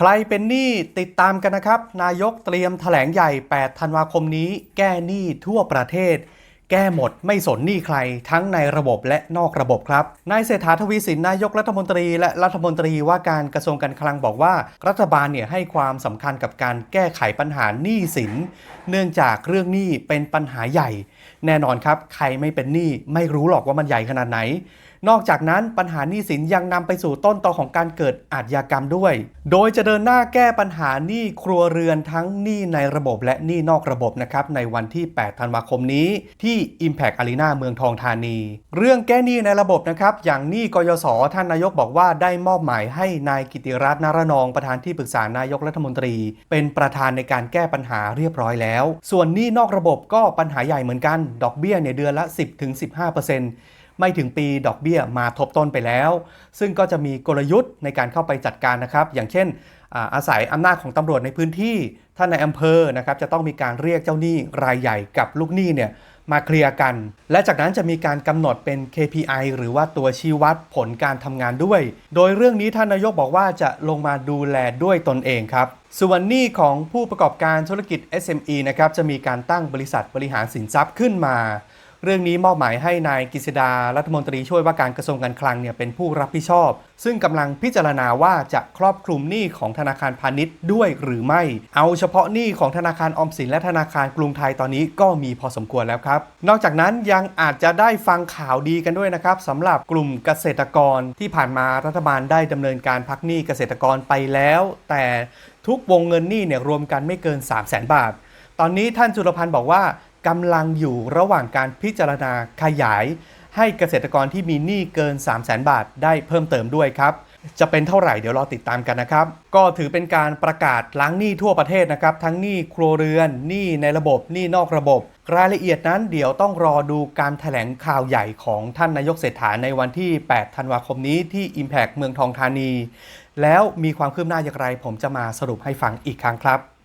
ใครเป็นหนี้ติดตามกันนะครับ นายกเตรียมแถลงใหญ่ 8 ธันวาคมนี้ แก้หนี้ทั่วประเทศ แก้หมดไม่สนหนี้ใคร ทั้งในระบบและนอกระบบครับ นายเศรษฐาทวีสินนายกรัฐมนตรี และรัฐมนตรีว่าการกระทรวงการคลังบอกว่า รัฐบาลเนี่ยให้ความสำคัญกับการแก้ไขปัญหาหนี้สิน เนื่องจากเรื่องหนี้เป็นปัญหาใหญ่ แน่นอนครับ ใครไม่เป็นหนี้ไม่รู้หรอกว่ามันใหญ่ขนาดไหน นอกจากนั้นปัญหาหนี้สินยังนำไปสู่ต้นตอของการเกิดอาชญากรรมด้วย โดยจะเดินหน้าแก้ปัญหาหนี้ครัวเรือนทั้งหนี้ในระบบและหนี้นอกระบบนะครับในวันที่ 8 ธันวาคมนี้ ที่ Impact Arena เมืองทองธานี เรื่องแก้หนี้ในระบบนะครับอย่างหนี้กยศท่านนายกบอกว่าได้มอบหมายให้นายกิติรัตน์นารนองประธานที่ปรึกษานายกรัฐมนตรี เป็นประธานในการแก้ปัญหาเรียบร้อยแล้ว ส่วนหนี้นอกระบบก็ปัญหาใหญ่เหมือนกัน ดอกเบี้ยเนี่ยเดือนละ 10-15% ไม่ถึงปีดอกเบี้ยมาทบต้นไปแล้ว ซึ่งก็จะมีกลยุทธ์ในการเข้าไปจัดการนะครับ อย่างเช่นอาอาศัยอำนาจของตำรวจในพื้นที่ท่านในอำเภอนะครับจะต้องมีการเรียกเจ้าหนี้รายใหญ่กับลูกหนี้เนี่ยมาเคลียร์กัน และจากนั้นจะมีการกำหนดเป็น KPI หรือว่าตัวชี้วัดผลการทำงานด้วย โดยเรื่องนี้ท่านนายกบอกว่าจะลงมาดูแลด้วยตนเองครับ ส่วนหนี้ของผู้ประกอบการธุรกิจ SME นะครับจะมีการตั้งบริษัทบริหารสินทรัพย์ขึ้นมา เรื่องนี้มอบหมายให้นายกฤษดารัฐมนตรีช่วยว่าการกระทรวงการคลังเนี่ยเป็นผู้รับผิดชอบ ซึ่งกำลังพิจารณาว่าจะครอบคลุมหนี้ของธนาคารพาณิชย์ด้วยหรือไม่ เอาเฉพาะหนี้ของธนาคารออมสินและธนาคารกรุงไทยตอนนี้ก็มีพอสมควรแล้วครับ นอกจากนั้นยังอาจจะได้ฟังข่าวดีกันด้วยนะครับสำหรับกลุ่มเกษตรกรที่ผ่านมารัฐบาลได้ดำเนินการพักหนี้เกษตรกรไปแล้ว แต่ทุกวงเงินหนี้เนี่ยรวมกันไม่เกิน 3 0 0 0 0 0 บาท ตอนนี้ท่านจุลพันธ์บอกว่า กำลังอยู่ระหว่างการพิจารณาขยาย ให้เกษตรกรที่มีหนี้เกิน 3 0 0 0 0 0บาทได้เพิ่มเติมด้วยครับ จะเป็นเท่าไหร่เดี๋ยวรอติดตามกันนะครับ ก็ถือเป็นการประกาศล้างหนี้ทั่วประเทศนะครับ ทั้งหนี้ครัวเรือนหนี้ในระบบหนี้นอกระบบ รายละเอียดนั้นเดี๋ยวต้องรอดูการถแถลงข่าวใหญ่ของท่านนายกเศรษฐาในวันที่ 8 ธันวาคมนี้ที่ Impact เมืองทองธานี แล้วมีความคืบหน้าอย่างไร ผมจะมาสรุปให้ฟังอีกครั้งครับ